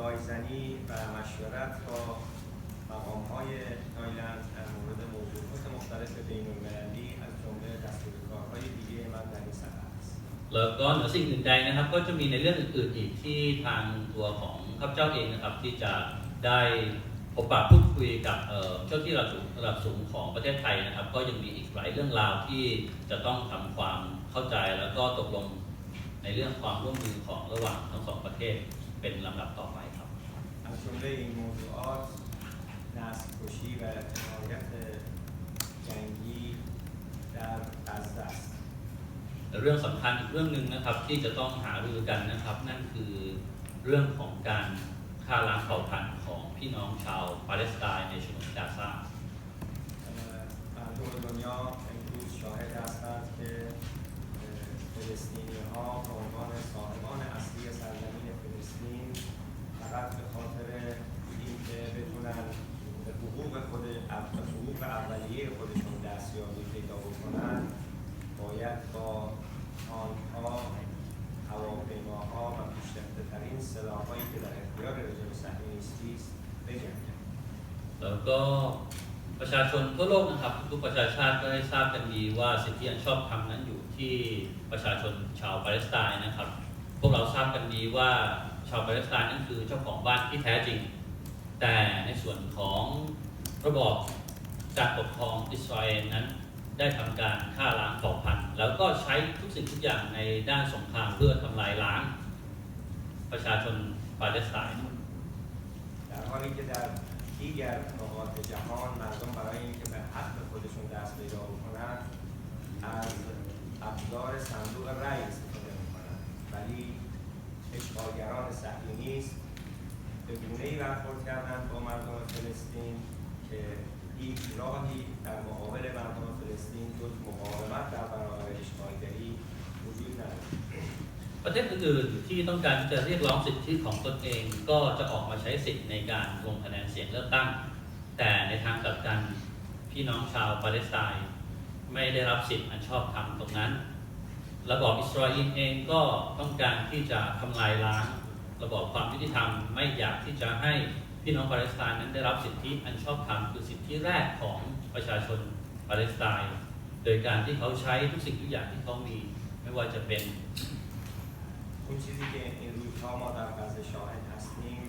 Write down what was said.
رایزنی و مشورت با مقام های تایلند در مورد موضوعات مختلف بین المللی از جمله دستورکارهای دیگه من در این سفر است แล้วก็เหนือสิ่งอื่นใดนะครับ ก็จะมีในเรื่องอื่นๆอีกที่ทางตัวของข้าพเจ้าเองนะครับ ที่จะได้พบปะพูดคุยกับเอ่อเจ้าที่ระดับสูงระดับสูงของประเทศไทยนะครับ ก็ยังมีอีกหลายเรื่องราวที่จะต้องทำความเข้าใจแล้วก็ตกลงในเรื่องความร่วมมือของระหว่างทั้งสองประเทศ เป็นลำดับต่อไปครับ از جمله این موضوعات نسل کشی و جنایت جنگی در غزه สเรื่องสำคัญอีกเรื่องหนึ่งนะครับที่จะต้องหารือกันนะครับ นั่นคือเรื่องของการฆ่าล้างเผ่าพันธุ์ของพี่น้องชาวปาเลสไตน์ในชนบทกาซา مردم دنیا امروز شاهد هستند که فلسطینی ها به عنوان صاحبان اصلی سرزمین فلسطین فقط به خاطر اینکه بتونن به حقوق خود به حقوق اولیه خودشون دستیابی پیدا بکنن باید با تانکها هواپیماها و پیشرفته ترین سلاحهایی که در اختیار رژیم صهیونیستی است بجنگند แล้วก็ประชาชนทั่วโลกนะครับทุกประชาชาติก็ได้ทราบกันดีว่าสิทธิอันชอบธรรมนั้นอยู่ที่ประชาชนชาวปาเลสไตน์นะครับ พวกเราทราบกันดีว่า ชาวปาเลสไตน์นั่นคือเจ้าของบ้านที่แท้จริง แต่ในส่วนของระบอบการปกครองอิสราเอลนั้น ได้ทำการฆ่าล้างเผ่าพันธุ์แล้วก็ใช้ทุกสิ่งทุกอย่างในด้านสงครามเพื่อทำลายล้าง ประชาชนปาเลสไตน์ دیگر نقاط جهان مردم برای اینکه به حق خودشون دست پیدا بکنن از ابزار صندوق رأی استفاده میکنن ولی اشغالگران صهیونیست به گونه ای برخورد کردند با مردم فلسطین که هیچ راهی در مقابل مردم فلسطین جز مقاومت در برابر اشغالگری وجود ندارد ประเทศอื่นๆที่ต้องการที่จะเรียกร้องสิทธิของตนเอง ก็จะออกมาใช้สิทธิในการลงคะแนนเสียงเลือกตั้ง แต่ในทางกลับกันพี่น้องชาวปาเลสไตน์ไม่ได้รับสิทธิอันชอบธรรมตรงนั้น ระบอบอิสราเอลเองก็ต้องการที่จะทำลายล้าง ระบอบความยุติธรรมไม่อยากที่จะให้พี่น้องปาเลสไตน์นั้นได้รับสิทธิอันชอบธรรมคือสิทธิแรกของประชาชนปาเลสไตน์โดยการที่เขาใช้ทุกสิ่งทุกอย่างที่เขามีไม่ว่าจะเป็น اون چیزی که این روزها ما در غزه شاهد هستیم